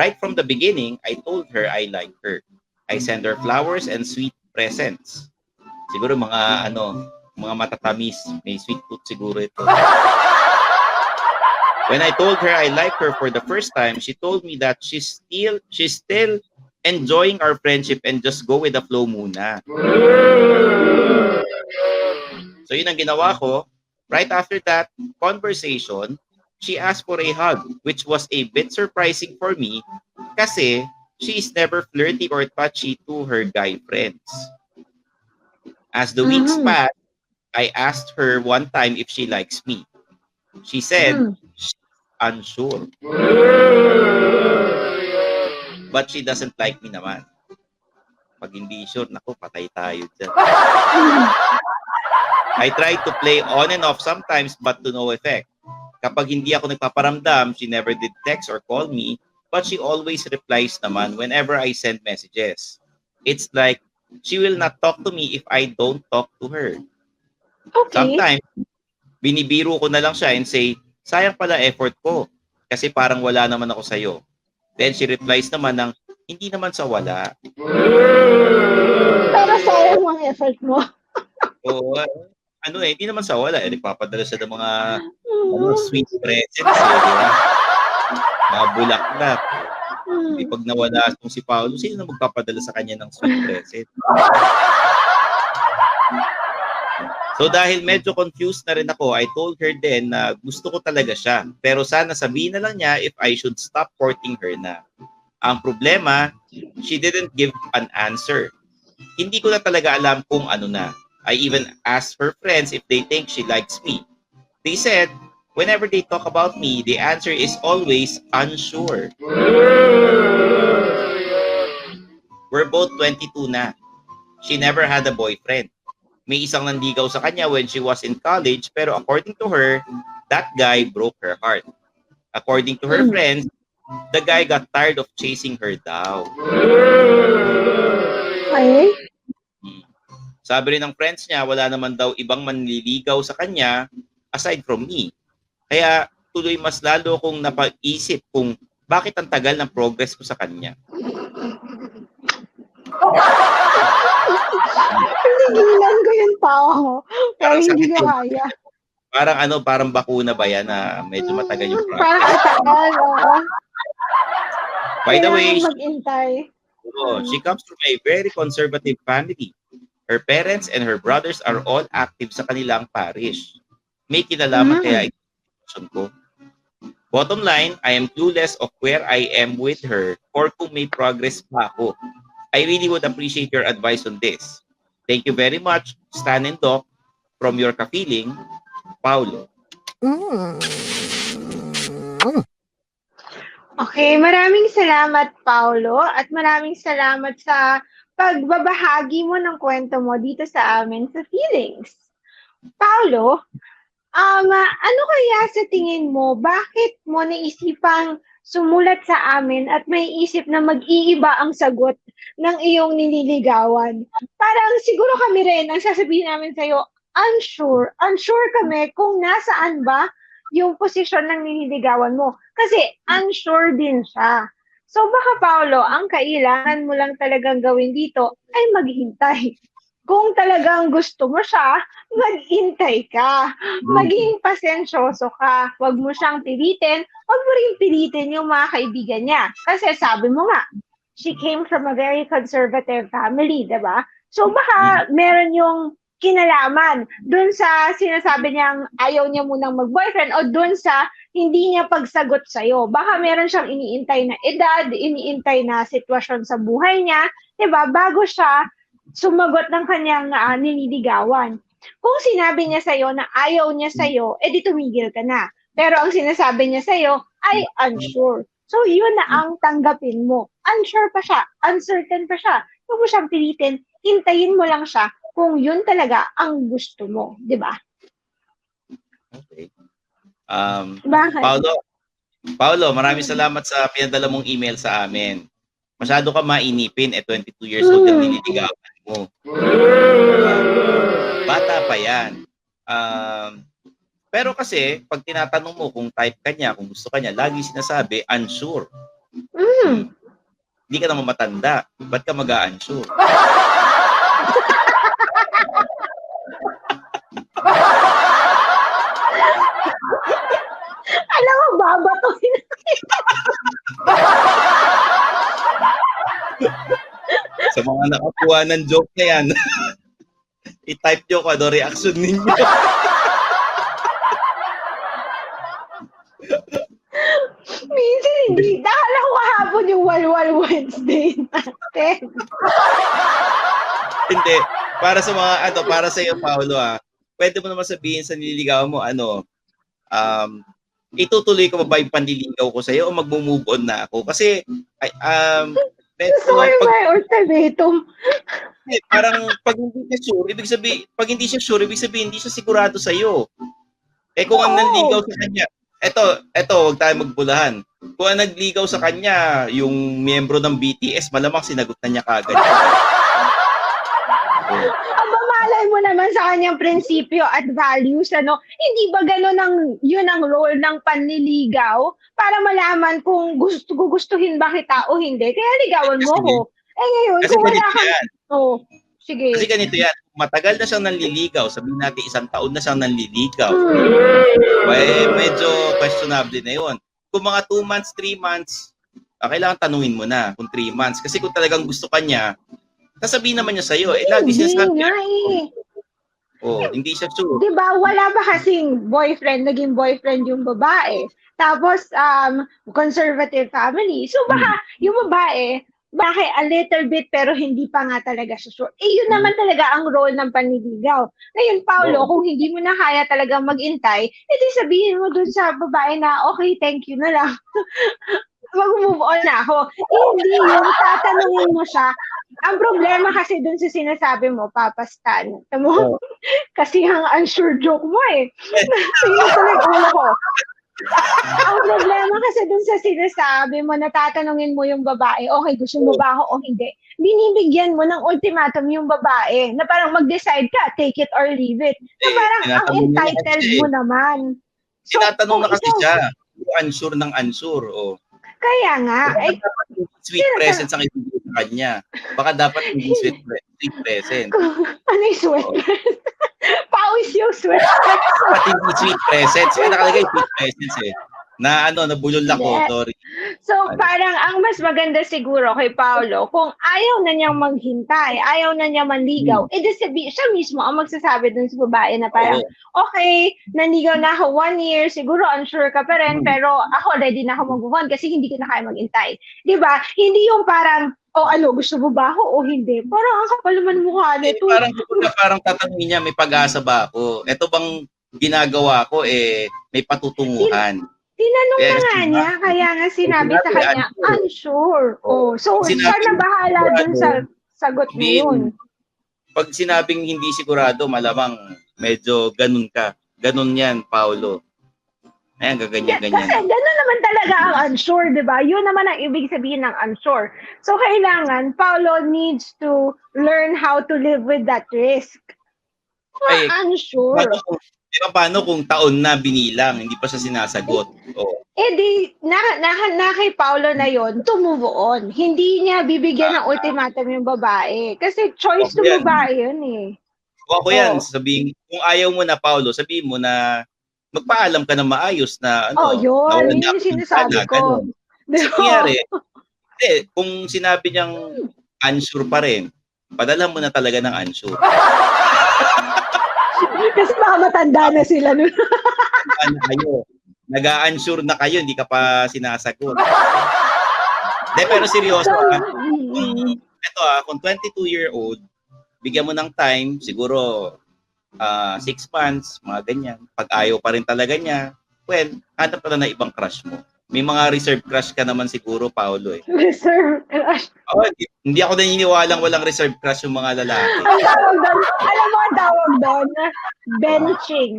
Right from the beginning, I told her I like her. I send her flowers and sweet presents. Siguro mga ano, mga matatamis, may sweet tooth siguro ito. When I told her I like her for the first time, she told me that she's still she's still enjoying our friendship and just go with the flow muna. So yun ang ginawa ko. Right after that conversation, she asked for a hug, which was a bit surprising for me kasi she is never flirty or touchy to her guy friends. As the weeks Mhm. passed, I asked her one time if she likes me. She said Mm. she's unsure. But she doesn't like me naman. Pag hindi sure, naku, patay tayo dyan. I tried to play on and off sometimes but to no effect. Kapag hindi ako nagpaparamdam, she never did text or call me, but she always replies naman whenever I send messages. It's like she will not talk to me if I don't talk to her. Okay. Sometimes, binibiro ko na lang siya and say, sayang pala effort ko kasi parang wala naman ako sa'yo. Then she replies naman ng, hindi naman sa wala. Pero sayang ang effort mo. O, ano eh, hindi naman sa wala. Eh, nagpapadala siya ng mga ano, sweet presents. Eh, di ba? Mga bulaklak. Di pag nawala itong si Paolo, sino na magpapadala sa kanya ng sweet present? So dahil medyo confused na rin ako, I told her then na gusto ko talaga siya. Pero sana sabihin na lang niya if I should stop courting her na. Ang problema, she didn't give an answer. Hindi ko na talaga alam kung ano na. I even asked her friends if they think she likes me. They said, whenever they talk about me, the answer is always unsure. We're both 22 na. She never had a boyfriend. May isang nandigaw sa kanya when she was in college pero according to her, that guy broke her heart. According to her Hmm. friends, the guy got tired of chasing her down. Okay. Sabi rin ng friends niya, wala naman daw ibang manliligaw sa kanya aside from me. Kaya tuloy mas lalo kong napag-isip kung bakit ang tagal ng progress ko sa kanya. Pinigilan ko yung tao. Pero Parang hindi ko kaya. Parang ano, parang bakuna ba yan na medyo matagal yung Mm, progress. Parang katagal, oo. By the way, Mag-intay. Oh, she comes from a very conservative family. Her parents and her brothers are all active sa kanilang parish. May kinalaman Mm. kaya ito ko. Bottom line, I am clueless of where I am with her or kung may progress pa ako. I really would appreciate your advice on this. Thank you very much, Stan and Doc, from your kapiling, Paulo. Okay, maraming salamat, Paulo, at maraming salamat sa pagbabahagi mo ng kwento mo dito sa amin sa Feelings. Paulo, um, ano kaya sa tingin mo, bakit mo naisipang sumulat sa amin at may isip na mag-iiba ang sagot ng iyong nililigawan? Parang siguro kami rin, ang sasabihin namin sa'yo, unsure, unsure kami kung nasaan ba yung posisyon ng nililigawan mo. Kasi unsure din siya. So baka Paolo, ang kailangan mo lang talagang gawin dito ay maghintay. Kung talagang gusto mo siya, maghintay ka. Maging pasensyoso ka. Huwag mo siyang pilitin. Huwag mo rin pilitin yung mga kaibigan niya. Kasi sabi mo nga, she came from a very conservative family, di ba? So baka meron yung kinalaman dun sa sinasabi niyang ayaw niya munang mag-boyfriend o dun sa hindi niya pagsagot sa'yo. Baka meron siyang iniintay na edad, iniintay na sitwasyon sa buhay niya, 'di ba? Bago siya sumagot ng kanyang uh, nililigawan. Kung sinabi niya sa'yo na ayaw niya sa'yo, edi tumigil ka na. Pero ang sinasabi niya sa'yo ay unsure. So, yun na ang tanggapin mo. Unsure pa siya. Uncertain pa siya. Huwag mo siyang pilitin. Hintayin mo lang siya kung yun talaga ang gusto mo. Di ba? Okay. Um, Bakit? Paulo, Paulo, maraming salamat sa pinadala mong email sa amin. Masyado ka mainipin, eh 22 years old yung Mm. nililigawan mo. Uh, bata pa yan. Um, pero kasi, pag tinatanong mo kung type ka niya, kung gusto ka niya, lagi sinasabi, unsure. Mm. Hindi ka naman matanda. Ba't ka mag-a-unsure? Alam mo, babatuhin. Sa mga nakakuha ng joke na yan, i-type nyo kung ano reaction ninyo. Minsan hindi. Nakala ko kahapon yung Walwal Wednesday natin. Hindi. Para sa mga, ano, para sa iyo, Paolo, ah, pwede mo naman sabihin sa nililigaw mo, ano, um, itutuloy ko ba ba yung panliligaw ko sa iyo o magmo-move on na ako? Kasi, um, ko yung pag, may ultimatum. parang pag hindi siya sure, ibig sabihin, pag hindi siya sure, ibig sabihin, hindi siya sigurado sa iyo. Eh kung ang Oo. nanligaw sa kanya, eto, eto, huwag tayo magbulahan. Kung ang nagligaw sa kanya, yung miyembro ng BTS, malamang sinagot na niya kagad. Oh. Naman sa kanyang prinsipyo at values, ano? Hindi ba gano'n ang, yun ang role ng panliligaw para malaman kung gusto, gugustuhin ba kita o hindi? Kaya ligawan mo ko. Eh ngayon, Kasi kung wala kang... Oh, sige. Kasi ganito yan, matagal na siyang nanliligaw, sabihin natin isang taon na siyang nanliligaw. Hmm. Eh, medyo questionable na yun. Kung mga 2 months, 3 months, ah, kailangan tanungin mo na kung 3 months. Kasi kung talagang gusto ka niya, sasabihin naman niya sa'yo. Eh, lagi niya, eh. Oh, hindi siya sure. Di ba, wala ba kasing boyfriend, naging boyfriend yung babae. Tapos, um, conservative family. So, baka yung babae, bakit a little bit pero hindi pa nga talaga siya sure. Eh, yun naman talaga ang role ng panliligaw. Ngayon, Paolo, Oo. kung hindi mo na kaya talaga mag-intay, edi sabihin mo dun sa babae na, okay, thank you na lang. Mag-move on na ako. Hindi yung tatanungin mo siya. Ang problema kasi dun sa sinasabi mo, Papa Stan. Tamo, Oo. kasi ang unsure joke mo eh. Sino tuloy ulo ko? Ang problema kasi dun sa sinasabi mo, natatanungin mo yung babae, okay, gusto mo ba ako o hindi? Binibigyan mo ng ultimatum yung babae na parang mag-decide ka, take it or leave it. Na Eh, parang ang tinatanong niya entitled mo naman. So, Tinatanong na kasi ikaw- siya. Unsure ng unsure. Oh. Kaya nga, eh, Sweet presence ang ibigay sa kanya. Baka dapat hindi sweet, pre- sweet present. ano yung sweat? Pawis yung sweat. At hindi sweet presence. Kaya nakalagay sweet presence eh. Na ano, nabulol ako. Yes. Sorry. So, parang ang mas maganda siguro kay Paolo, kung ayaw na niyang maghintay, ayaw na niya manligaw, eh di sabi, siya mismo ang magsasabi dun sa babae na parang, Oo. okay, nanligaw na ako one year, siguro unsure ka pa rin, Hmm. pero ako ready na ako mag-move on kasi hindi ko na kaya maghintay. Di ba? Hindi yung parang, o ano, gusto mo ba ako o hindi? Parang ang kapal naman mukha Eh, nito. parang kumbaga, parang tatanungin niya, may pag-asa ba ako? Ito bang ginagawa ko eh may patutunguhan. Tinanong Kaya na nga niya, kaya nga sinabi sa kanya, unsure. Oh, so, siya na bahala dun sa sagot mo yun. Pag sinabing hindi sigurado, malamang medyo ganun ka. Ganun yan, Paolo. Ayan, gaganyan-ganyan. kasi gano'n naman talaga ang unsure, di ba? Yun naman ang ibig sabihin ng unsure. So, kailangan, Paulo needs to learn how to live with that risk. Ay, unsure. Paano kung, di ba, paano kung taon na binilang, hindi pa siya sinasagot? Oh. Eh di, na, na, na kay Paulo na yon to move on. Hindi niya bibigyan ng ultimatum yung babae. Kasi choice Ako ng babae yun eh. Kung ako yan, Oo. sabihin, kung ayaw mo na, Paolo, sabihin mo na magpaalam ka na maayos na ano, oh, yun. Yun yung sinasabi ko. ganun. Nangyari, hindi, kung sinabi niyang unsure pa rin, padala mo na talaga ng unsure. Kasi baka matanda na sila nun. ano kayo? Nag-unsure na kayo, hindi ka pa sinasagot. De, pero seryoso, So, ah, mm, kung, ito ah, kung 22-year-old, bigyan mo ng time, siguro 6 months, mga ganyan. Pag ayaw pa rin talaga niya, well, hanap na ng ibang crush mo. May mga reserve crush ka naman siguro, Paolo eh. Reserve crush. Oh, hindi- hindi ako naniniwalang walang reserve crush yung mga lalaki. Ang tawag doon, alam mo ang tawag doon? Benching.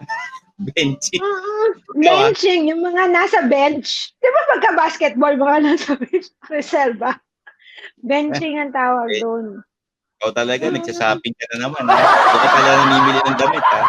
Benching. Mm, benching, yung mga nasa bench. Di ba pagka basketball, mga nasa bench, reserva. Benching ang tawag Eh, doon. Ikaw talaga, nagsashopping ka na naman. Ha? Doon ka pala namimili ng damit, ha?